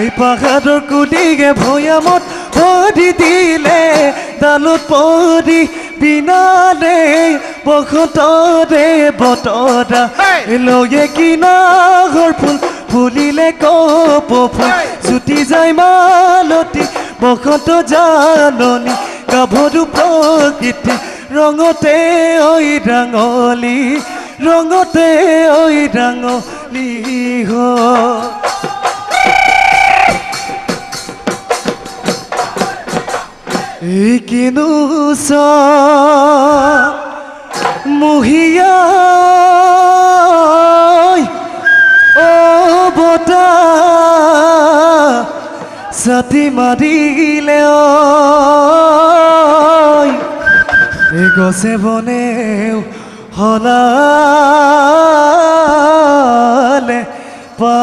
এই পাহাড়ৰ কুদিগে ভৈয়ামত ভৰি দিলে ডালত পৰি বিনালে বসন্তৰে বতৰা লয়ে কিনাহৰ ফুল ফুলিলে কপ ফুল। জুতি যায় মালতী বসন্ত জাননী গাভৰু প্ৰকৃতি ৰঙতে ঐ ৰাঙলী ৰঙতে ঐ ৰাঙলী হয় কিনো মহিয়া ও বতা ছাতি মাৰিলে। গছে বনেও হলালে পা